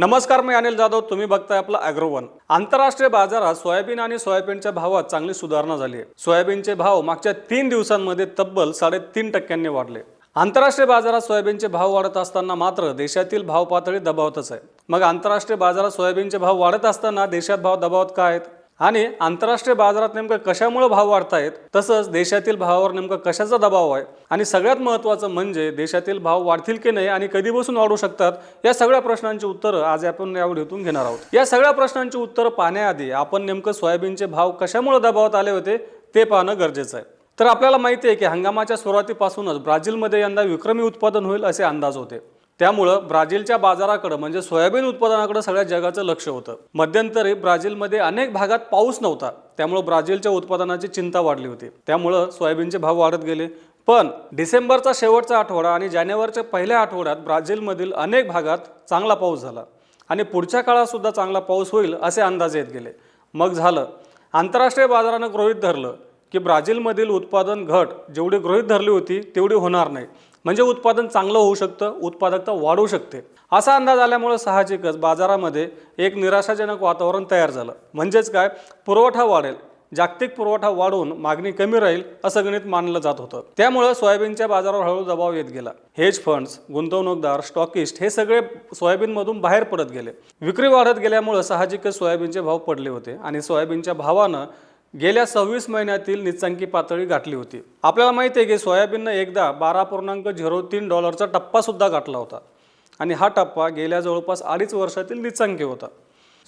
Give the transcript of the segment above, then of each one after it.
नमस्कार मी अनिल जाधव. तुम्ही बघताय आपलं अॅग्रोवन. आंतरराष्ट्रीय बाजारात सोयाबीन आणि सोयाबीनच्या भावात चांगली सुधारणा झाली आहे. सोयाबीनचे भाव मागच्या तीन दिवसांमध्ये तब्बल साडेतीन टक्क्यांनी वाढले. आंतरराष्ट्रीय बाजारात सोयाबीनचे भाव वाढत असताना मात्र देशातील भाव पातळी दबावतच आहे. मग आंतरराष्ट्रीय बाजारात सोयाबीनचे भाव वाढत असताना देशात भाव दबावत का आहेत? आणि आंतरराष्ट्रीय बाजारात नेमकं कशामुळे भाव वाढतायत तसंच देशातील भावावर नेमकं कशाचा दबाव आहे आणि सगळ्यात महत्त्वाचं म्हणजे देशातील भाव वाढतील की नाही आणि कधीपासून वाढू शकतात या सगळ्या प्रश्नांची उत्तरं आज आपण या व्हिडिओतून घेणार आहोत. या सगळ्या प्रश्नांची उत्तरं पाहण्याआधी आपण नेमकं सोयाबीनचे भाव कशामुळे दबावात आले होते ते पाहणं गरजेचं आहे. तर आपल्याला माहिती आहे की हंगामाच्या सुरुवातीपासूनच ब्राझीलमध्ये यंदा विक्रमी उत्पादन होईल असे अंदाज होते. त्यामुळं ब्राझीलच्या बाजाराकडे म्हणजे सोयाबीन उत्पादनाकडे सगळ्या जगाचं लक्ष होतं. मध्यंतरी ब्राझीलमध्ये अनेक भागात पाऊस नव्हता. त्यामुळं ब्राझीलच्या उत्पादनाची चिंता वाढली होती. त्यामुळं सोयाबीनचे भाव वाढत गेले. पण डिसेंबरचा शेवटचा आठवडा आणि जानेवारीच्या पहिल्या आठवड्यात ब्राझीलमधील अनेक भागात चांगला पाऊस झाला. आणि पुढच्या काळात सुद्धा चांगला पाऊस होईल असे अंदाज येत गेले. मग झालं. आंतरराष्ट्रीय बाजारानं गृहित धरलं की ब्राझीलमधील उत्पादन घट जेवढी गृहित धरली होती तेवढी होणार नाही. म्हणजे उत्पादन चांगलं होऊ शकतं उत्पादकता वाढू शकते. असा अंदाज आल्यामुळं साहजिकच बाजारामध्ये एक निराशाजनक वातावरण तयार झालं. म्हणजेच काय? पुरवठा वाढेल. जागतिक पुरवठा वाढून मागणी कमी राहील असं गणित मानलं जात होतं. त्यामुळं सोयाबीनच्या बाजारावर हळू दबाव येत गेला. हेज फंड्स गुंतवणूकदार स्टॉकिस्ट हे सगळे सोयाबीनमधून बाहेर पडत गेले. विक्री वाढत गेल्यामुळं साहजिकच सोयाबीनचे भाव पडले होते आणि सोयाबीनच्या भावानं गेल्या सव्वीस महिन्यातील निचांकी पातळी गाठली होती. आपल्याला माहिती आहे की सोयाबीननं एकदा बारा पूर्णांक झिरो तीन डॉलरचा टप्पासुद्धा गाठला होता. आणि हा टप्पा गेल्या जवळपास अडीच वर्षातील निचांकी होता.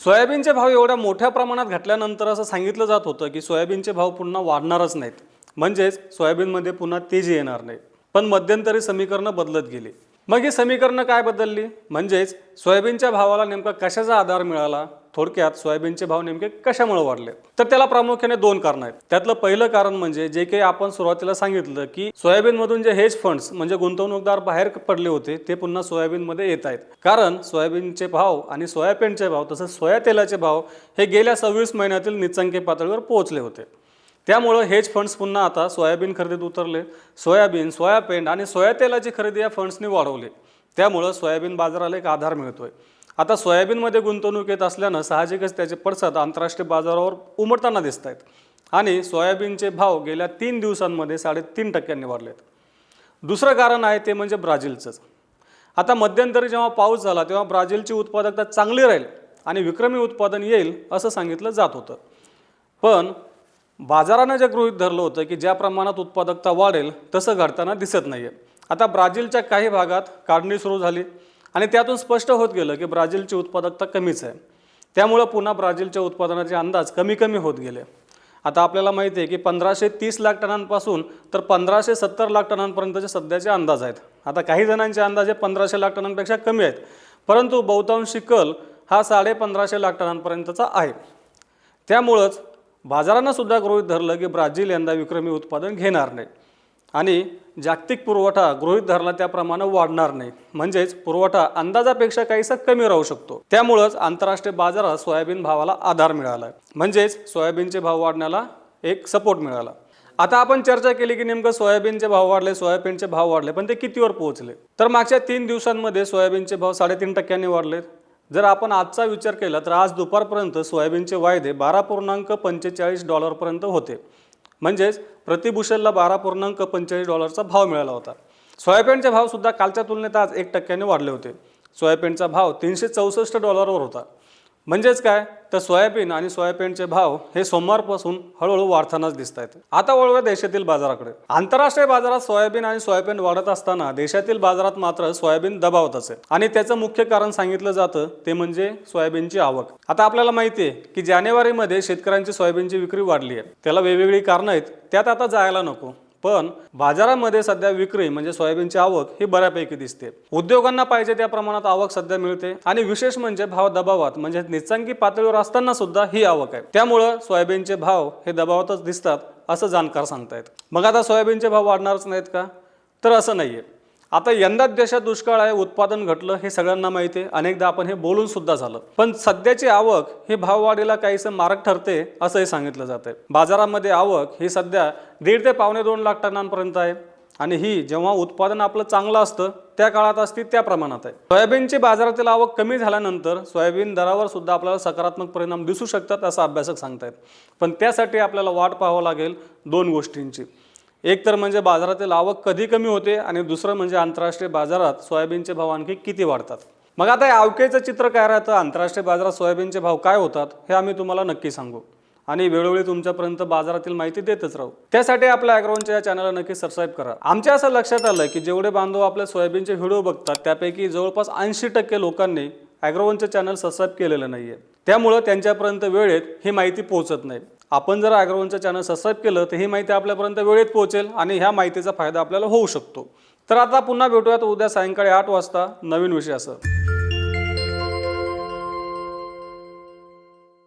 सोयाबीनचे भाव एवढ्या मोठ्या प्रमाणात घटल्यानंतर असं सांगितलं जात होतं की सोयाबीनचे भाव पुन्हा वाढणारच नाहीत. म्हणजेच सोयाबीनमध्ये पुन्हा तेजी येणार नाही. पण मध्यंतरी समीकरणं बदलत गेली. मग ही समीकरणं काय बदलली? म्हणजेच सोयाबीनच्या भावाला नेमका कशाचा आधार मिळाला? थोडक्यात सोयाबीनचे भाव नेमके कशामुळे वाढले? तर त्याला प्रामुख्याने दोन कारण आहेत. त्यातलं पहिलं कारण म्हणजे जे काही आपण सुरुवातीला सांगितलं की सोयाबीनमधून जे हेज फंड्स म्हणजे गुंतवणूकदार बाहेर पडले होते ते पुन्हा सोयाबीनमध्ये येत आहेत. कारण सोयाबीनचे भाव आणि सोयाबीनचे भाव तसंच सोया तेलाचे भाव हे गेल्या सव्वीस महिन्यातील निचांकी पातळीवर पोहोचले होते. त्यामुळं हेज फंड्स पुन्हा आता सोयाबीन खरेदीत उतरले. सोयाबीन सोयापेंड आणि सोया तेलाची खरेदी या फंड्सनी वाढवली. त्यामुळं सोयाबीन बाजाराला एक आधार मिळतोय. आता सोयाबीनमध्ये गुंतवणूक येत असल्यानं साहजिकच त्याचे पडसाद आंतरराष्ट्रीय बाजारावर उमटताना दिसत आहेत आणि सोयाबीनचे भाव गेल्या तीन दिवसांमध्ये साडेतीन टक्क्यांनी वाढलेत. दुसरं कारण आहे ते म्हणजे ब्राझीलचंच. आता मध्यंतरी जेव्हा पाऊस झाला तेव्हा ब्राझीलची उत्पादकता चांगली राहील आणि विक्रमी उत्पादन येईल असं सांगितलं जात होतं. पण बाजारानं जे गृहित धरलं होतं की ज्या प्रमाणात उत्पादकता वाढेल तसं घडताना दिसत नाही आहे आता ब्राझीलच्या काही भागात काढणी सुरू झाली. आणि त्यातून स्पष्ट होत गेलं की ब्राझीलची उत्पादकता कमीच आहे. त्यामुळं पुन्हा ब्राझीलच्या उत्पादनाचे अंदाज कमी कमी होत गेले. आता आपल्याला माहिती आहे की पंधराशे तीस लाख टनांपासून तर पंधराशे सत्तर लाख टनांपर्यंतचे सध्याचे अंदाज आहेत. आता काही जणांचे अंदाज हे पंधराशे लाख टनांपेक्षा कमी आहेत. परंतु बहुतांशी कल हा साडे पंधराशे लाख टनांपर्यंतचा आहे. त्यामुळंच बाजारांनासुद्धा सुद्धा गृहीत धरलं की ब्राझील यंदा विक्रमी उत्पादन घेणार नाही. आणि जागतिक पुरवठा गृहीत धरला त्याप्रमाणे वाढणार नाही. म्हणजेच पुरवठा अंदाजापेक्षा काहीसा कमी राहू शकतो. त्यामुळंच आंतरराष्ट्रीय बाजारात सोयाबीन भावाला आधार मिळाला. म्हणजेच सोयाबीनचे भाव वाढण्याला एक सपोर्ट मिळाला. आता आपण चर्चा केली की नेमकं सोयाबीनचे भाव वाढले सोयाबीनचे भाव वाढले पण ते कितीवर पोहोचले? तर मागच्या तीन दिवसांमध्ये सोयाबीनचे भाव साडेतीन टक्क्यांनी वाढलेत जर आपण आजचा विचार केला तर आज दुपारपर्यंत सोयाबीनचे वायदे बारा पूर्णांक पंचेचाळीस डॉलरपर्यंत होते. म्हणजेच प्रतिभूषणला बारा पूर्णांक पंचेचाळीस डॉलरचा भाव मिळाला होता. सोयाबीनचे भावसुद्धा कालच्या तुलनेत आज एक टक्क्याने वाढले होते. सोयाबीनचा भाव तीनशे चौसष्ट डॉलरवर होता. म्हणजेच काय? तर सोयाबीन आणि सोयाबीनचे भाव हे सोमवारपासून हळूहळू वाढतानाच दिसत आहेत आता वळूया देशातील बाजाराकडे. आंतरराष्ट्रीय बाजारात सोयाबीन आणि सोयाबीन वाढत असताना देशातील बाजारात मात्र सोयाबीन दबावत आहे. आणि त्याचं मुख्य कारण सांगितलं जातं ते म्हणजे सोयाबीनची आवक. आता आपल्याला माहिती आहे की जानेवारीमध्ये शेतकऱ्यांची सोयाबीनची विक्री वाढली आहे. त्याला वेगवेगळी कारणं आहेत. त्यात आता जायला नको. पण बाजारामध्ये सध्या विक्री म्हणजे सोयाबीनची आवक ही बऱ्यापैकी दिसते. उद्योगांना पाहिजे त्या प्रमाणात आवक सध्या मिळते आणि विशेष म्हणजे भाव दबावात म्हणजे निचांकी पातळीवर असताना सुद्धा ही आवक आहे. त्यामुळं सोयाबीनचे भाव हे दबावातच दिसतात असं जाणकार सांगतायत. मग आता सोयाबीनचे भाव वाढणारच नाहीत का? तर असं नाहीये. आता यंदाच देशात दुष्काळ आहे उत्पादन घटलं हे सगळ्यांना माहिती आहे. अनेकदा आपण हे बोलून सुद्धा झालं. पण सध्याची आवक हे भाववाढीला काहीसं मारक ठरते असंही सांगितलं जात आहे बाजारामध्ये आवक ही सध्या दीड ते पावणे दोन लाख टनांपर्यंत आहे. आणि ही जेव्हा उत्पादन आपलं चांगलं असतं त्या काळात असते त्या प्रमाणात आहे. सोयाबीनची बाजारातील आवक कमी झाल्यानंतर सोयाबीन दरावर सुद्धा आपल्याला सकारात्मक परिणाम दिसू शकतात असं अभ्यासक सांगतायत. पण त्यासाठी आपल्याला वाट पाहावं लागेल दोन गोष्टींची. एक तर म्हणजे बाजारातील आवक कधी कमी होते आणि दुसरं म्हणजे आंतरराष्ट्रीय बाजारात सोयाबीनचे भाव आणखी किती वाढतात? मग आता या अवकेचं चित्र काय राहतं? आंतरराष्ट्रीय बाजारात सोयाबीनचे भाव काय होतात? हे आम्ही तुम्हाला नक्की सांगू. आणि वेळोवेळी तुमच्यापर्यंत बाजारातील माहिती देतच राहू. त्यासाठी आपल्या अॅग्रोवनच्या या चॅनलला नक्की सबस्क्राईब करा. आमच्या असं लक्षात आलं की जेवढे बांधव आपल्या सोयाबीनचे व्हिडिओ बघतात त्यापैकी जवळपास ऐंशी टक्के लोकांनी अॅग्रोवनचे चॅनल सबस्क्राईब केलेलं नाही आहे त्यामुळं त्यांच्यापर्यंत वेळेत ही माहिती पोहोचत नाही. आपण जर अॅग्रोवनचं चॅनल सबस्क्राईब केलं तर ही माहिती आपल्यापर्यंत वेळेत पोहोचेल आणि ह्या माहितीचा फायदा आपल्याला होऊ शकतो. तर आता पुन्हा भेटूयात उद्या सायंकाळी आठ वाजता. नवीन विषयासह